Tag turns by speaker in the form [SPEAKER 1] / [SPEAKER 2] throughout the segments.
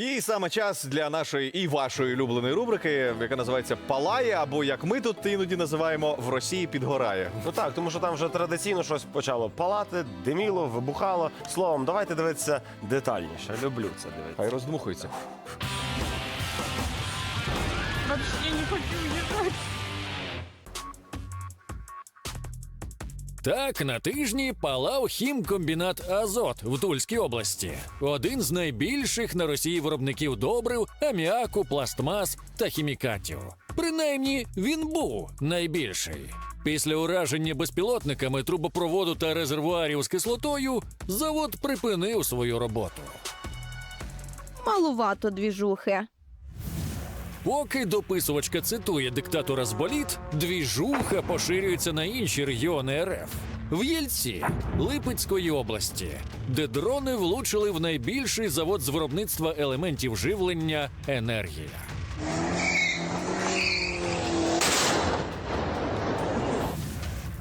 [SPEAKER 1] І саме час для нашої і вашої улюбленої рубрики, яка називається Палає, або як ми тут іноді називаємо в Росії підгорає.
[SPEAKER 2] Ну так, тому що там вже традиційно щось почало палати, диміло, вибухало. Словом, давайте дивитися детальніше. Люблю це дивитися.
[SPEAKER 1] Хай роздмухується.
[SPEAKER 3] Вообще не хочу уезжать.
[SPEAKER 4] Так, на тижні палав хімкомбінат Азот в Тульській області. Один з найбільших на Росії виробників добрив, аміаку, пластмас та хімікатів. Принаймні, він був найбільший. Після ураження безпілотниками трубопроводу та резервуарів з кислотою завод припинив свою роботу.
[SPEAKER 3] Малувато двіжухи.
[SPEAKER 4] Поки дописувачка цитує диктатора з боліт, двіжуха поширюється на інші регіони РФ. В Єльці Липецької області, де дрони влучили в найбільший завод з виробництва елементів живлення енергія.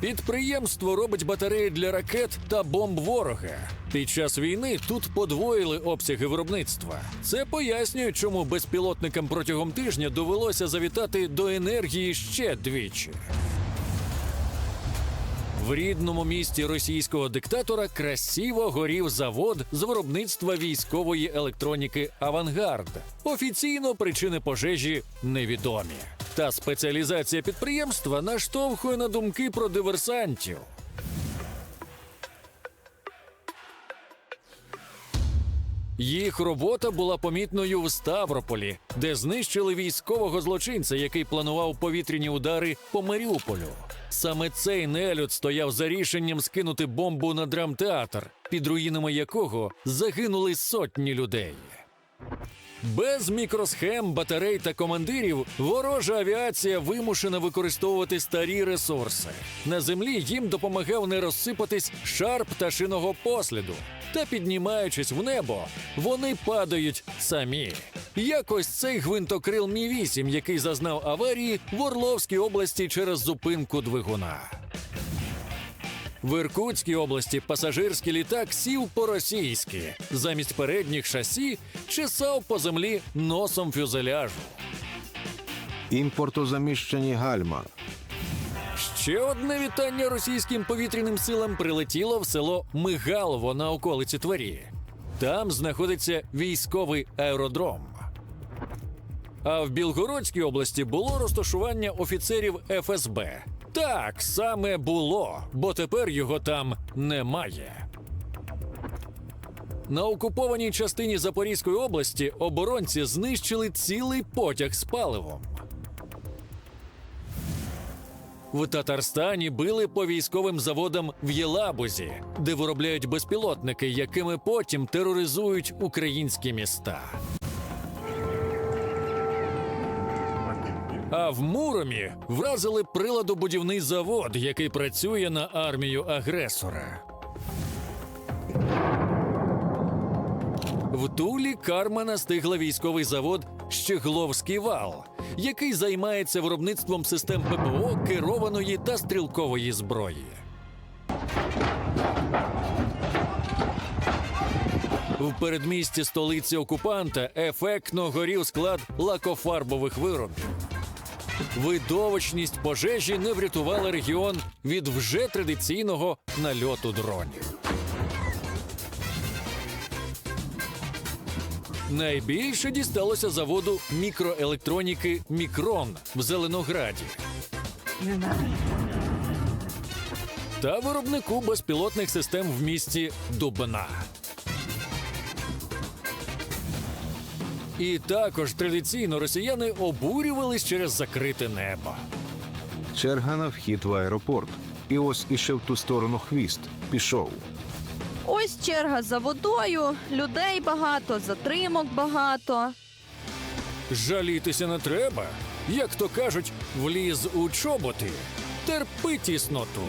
[SPEAKER 4] Підприємство робить батареї для ракет та бомб ворога. Під час війни тут подвоїли обсяги виробництва. Це пояснює, чому безпілотникам протягом тижня довелося завітати до енергії ще двічі. В рідному місті російського диктатора красиво горів завод з виробництва військової електроніки Авангард. Офіційно причини пожежі невідомі. Та спеціалізація підприємства наштовхує на думки про диверсантів. Їх робота була помітною в Ставрополі, де знищили військового злочинця, який планував повітряні удари по Маріуполю. Саме цей нелюд стояв за рішенням скинути бомбу на драмтеатр, під руїнами якого загинули сотні людей. Без мікросхем, батарей та командирів ворожа авіація вимушена використовувати старі ресурси. На землі їм допомагав не розсипатись шар пташиного посліду. Та піднімаючись в небо, вони падають самі. Якось цей гвинтокрил Мі 8 який зазнав аварії в Орловській області через зупинку двигуна. В Іркутській області пасажирський літак сів по-російськи. Замість передніх шасі чесав по землі носом фюзеляжу.
[SPEAKER 5] Імпортозаміщені гальма.
[SPEAKER 4] Ще одне вітання російським повітряним силам прилетіло в село Мигалово на околиці Твері. Там знаходиться військовий аеродром. А в Білгородській області було розташування офіцерів ФСБ. Так саме було, бо тепер його там немає. На окупованій частині Запорізької області оборонці знищили цілий потяг з паливом. В Татарстані били по військовим заводам в Єлабузі, де виробляють безпілотники, якими потім тероризують українські міста. А в Муромі вразили приладобудівний завод, який працює на армію агресора. В Тулі карма настигла військовий завод Щегловський вал, який займається виробництвом систем ППО керованої та стрілкової зброї. В передмісті столиці окупанта ефектно горів склад лакофарбових виробів. Видовищність пожежі не врятувала регіон від вже традиційного нальоту дронів. Найбільше дісталося заводу мікроелектроніки Мікрон в Зеленограді та виробнику безпілотних систем в місті Дубна. І також традиційно росіяни обурювались через закрите небо.
[SPEAKER 5] Черга на вхід в аеропорт. І ось іще в ту сторону хвіст. Пішов.
[SPEAKER 3] Ось черга за водою, людей багато, затримок багато.
[SPEAKER 4] Жалітися не треба. Як то кажуть, вліз у чоботи. Терпи тісноту.